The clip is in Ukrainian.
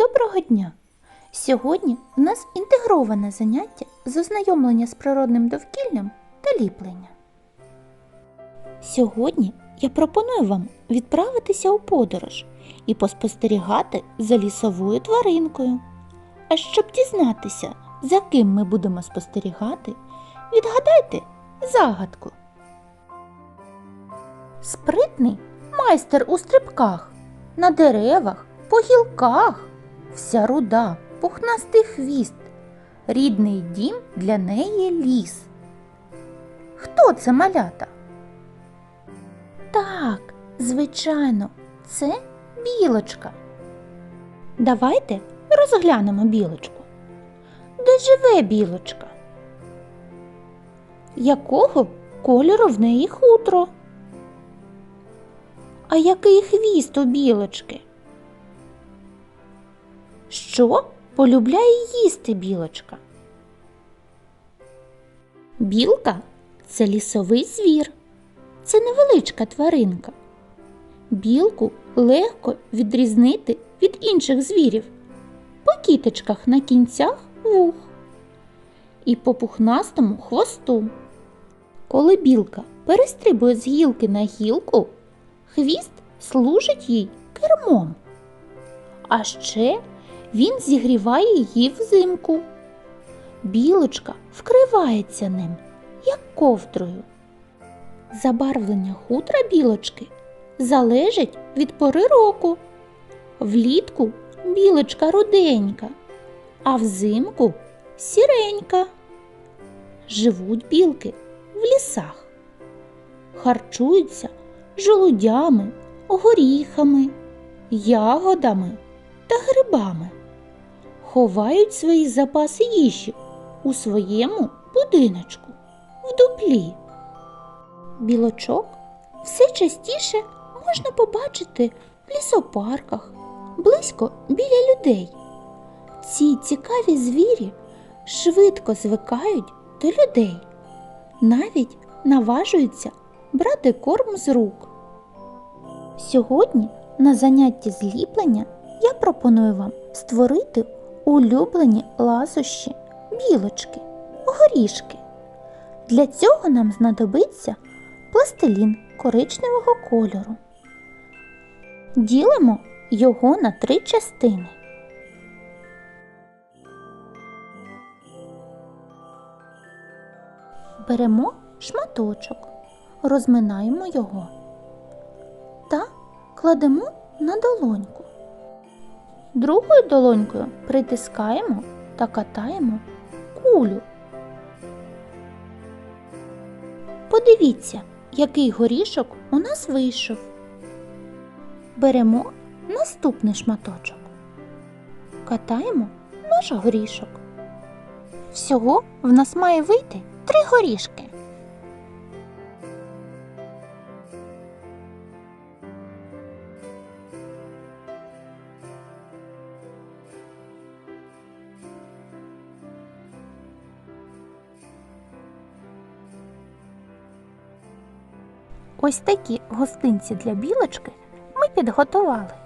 Доброго дня! Сьогодні у нас інтегроване заняття з ознайомлення з природним довкіллям та ліплення. Сьогодні я пропоную вам відправитися у подорож і поспостерігати за лісовою тваринкою. А щоб дізнатися, за ким ми будемо спостерігати, відгадайте загадку. Спритний майстер у стрибках, на деревах, по гілках, вся руда, пухнастий хвіст, рідний дім для неї ліс. Хто це малята? Так, звичайно, це білочка. Давайте розглянемо білочку. Де живе білочка? Якого кольору в неї хутро? А який хвіст у білочки? Що полюбляє їсти білочка? Білка це лісовий звір. Це невеличка тваринка. Білку легко відрізнити від інших звірів по кіточках на кінцях вух і по пухнастому хвосту. Коли білка перестрибує з гілки на гілку, хвіст служить їй кермом. А ще він зігріває її взимку. Білочка вкривається ним, як ковдрою. Забарвлення хутра білочки залежить від пори року. Влітку білочка руденька, а взимку сіренька. Живуть білки в лісах, харчуються жолудями, горіхами, ягодами та грибами, ховають свої запаси їжі у своєму будиночку в дуплі. Білочок все частіше можна побачити в лісопарках, близько біля людей. Ці цікаві звірі швидко звикають до людей, навіть наважуються брати корм з рук. Сьогодні на занятті зліплення я пропоную вам створити улюблені ласощі білочки, горішки. Для цього нам знадобиться пластилін коричневого кольору. Ділимо його на три частини. Беремо шматочок, розминаємо його та кладемо на долоньку. Другою долонькою притискаємо та катаємо кулю. Подивіться, який горішок у нас вийшов. Беремо наступний шматочок. Катаємо наш горішок. Всього в нас має вийти три горішки. Ось такі гостинці для білочки ми підготували.